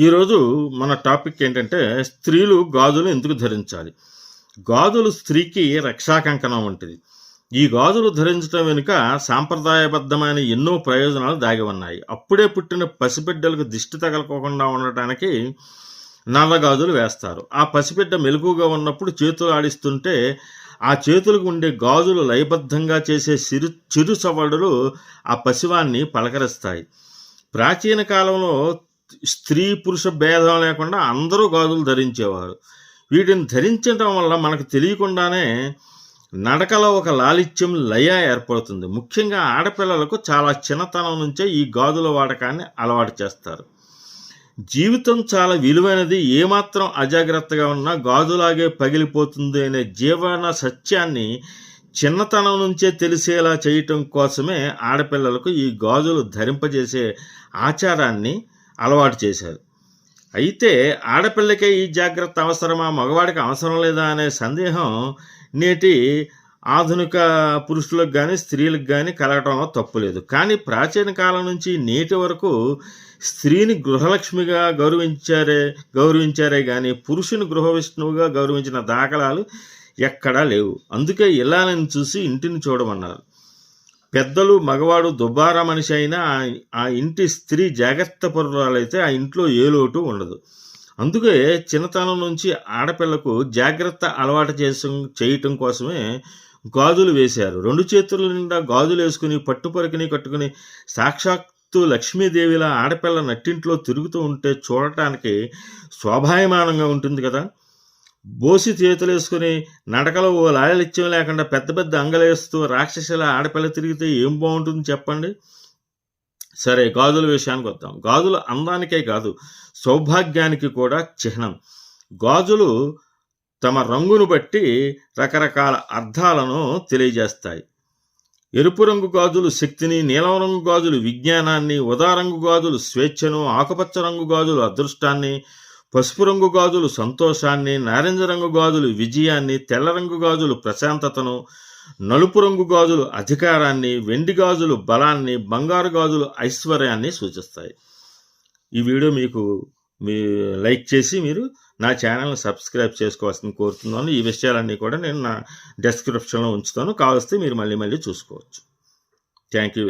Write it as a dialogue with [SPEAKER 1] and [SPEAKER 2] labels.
[SPEAKER 1] ఈరోజు మన టాపిక్ ఏంటంటే స్త్రీలు గాజులు ఎందుకు ధరించాలి? గాజులు స్త్రీకి రక్షాకంకణం వంటిది. ఈ గాజులు ధరించడం వెనుక సాంప్రదాయబద్ధమైన ఎన్నో ప్రయోజనాలు దాగి ఉన్నాయి. అప్పుడే పుట్టిన పసిబిడ్డలకు దిష్టి తగలకోకుండా ఉండటానికి నల్ల గాజులు వేస్తారు. ఆ పసిబిడ్డ మెలకుగా ఉన్నప్పుడు చేతులు ఆడిస్తుంటే ఆ చేతులకు ఉండే గాజులు లయబద్ధంగా చేసే చిరు చిరు సవడులు ఆ పసివాన్ని పలకరిస్తాయి. ప్రాచీన కాలంలో స్త్రీ పురుష భేదం లేకుండా అందరూ గాజులు ధరించేవారు. వీటిని ధరించడం వల్ల మనకు తెలియకుండానే నడకలో ఒక లాలిత్యం లయ ఏర్పడుతుంది. ముఖ్యంగా ఆడపిల్లలకు చాలా చిన్నతనం నుంచే ఈ గాజుల వాడకాన్ని అలవాటు చేస్తారు. జీవితం చాలా విలువైనది. ఏమాత్రం అజాగ్రత్తగా ఉన్నా గాజులాగే పగిలిపోతుంది అనే జీవన సత్యాన్ని చిన్నతనం నుంచే తెలిసేలా చేయటం కోసమే ఆడపిల్లలకు ఈ గాజులు ధరింపజేసే ఆచారాన్ని అలవాటు చేశారు. అయితే ఆడపిల్లకే ఈ జాగ్రత్త అవసరమా? మగవాడికి అవసరం లేదా అనే సందేహం నేటి ఆధునిక పురుషులకు కానీ స్త్రీలకు కానీ కలగటంలో తప్పులేదు కానీ ప్రాచీన కాలం నుంచి నేటి వరకు స్త్రీని గృహలక్ష్మిగా గౌరవించారే గౌరవించారే కానీ పురుషుని గృహ విష్ణువుగా గౌరవించిన దాఖలాలు ఎక్కడా లేవు. అందుకే ఇలా నేను చూసి ఇంటిని చూడమన్నారు. పెద్దలు మగవాడు దుబారా మనిషి అయినా ఆ- ఆ ఇంటి స్త్రీ జాగ్రత్త పరురాలైతే ఆ ఇంట్లో ఏ లోటు ఉండదు. అందుకే చిన్నతనం నుంచి ఆడపిల్లకు జాగ్రత్త అలవాటు చేసు చేయటం కోసమే గాజులు వేశారు. రెండు చేతుల నిండా గాజులు వేసుకుని పట్టుపరికిని కట్టుకుని సాక్షాత్తు లక్ష్మీదేవిలా ఆడపిల్ల నట్టింట్లో తిరుగుతూ ఉంటే చూడటానికి శోభాయమానంగా ఉంటుంది కదా. బోసి చేతులేసుకుని నడకలో ఓ లాయలిత్యం లేకుండా పెద్ద పెద్ద అంగలేస్తూ రాక్షసుల ఆడపిల్ల తిరిగితే ఏం బాగుంటుంది చెప్పండి? సరే గాజుల విషయానికి వద్దాం. గాజులు అందానికే కాదు సౌభాగ్యానికి కూడా చిహ్నం. గాజులు తమ రంగును బట్టి రకరకాల అర్థాలను తెలియజేస్తాయి. ఎరుపు రంగు గాజులు శక్తిని నీలం రంగు గాజులు విజ్ఞానాన్ని ఉదారంగు గాజులు స్వేచ్ఛను ఆకుపచ్చ రంగు గాజులు అదృష్టాన్ని పసుపు రంగు గాజులు సంతోషాన్ని నారింజ రంగు గాజులు విజయాన్ని తెల్ల రంగు గాజులు ప్రశాంతతను నలుపు రంగు గాజులు అధికారాన్ని వెండి గాజులు బలాన్ని బంగారు గాజులు ఐశ్వర్యాన్ని సూచిస్తాయి. ఈ వీడియో మీకు మీ లైక్ చేసి మీరు నా ఛానల్ని సబ్స్క్రైబ్ చేసుకోవాల్సింది కోరుతున్నాను. ఈ విషయాలన్నీ కూడా నేను నా డెస్క్రిప్షన్లో ఉంచుతాను. కావలిస్తే మీరు మళ్ళీ మళ్ళీ చూసుకోవచ్చు. Thank you.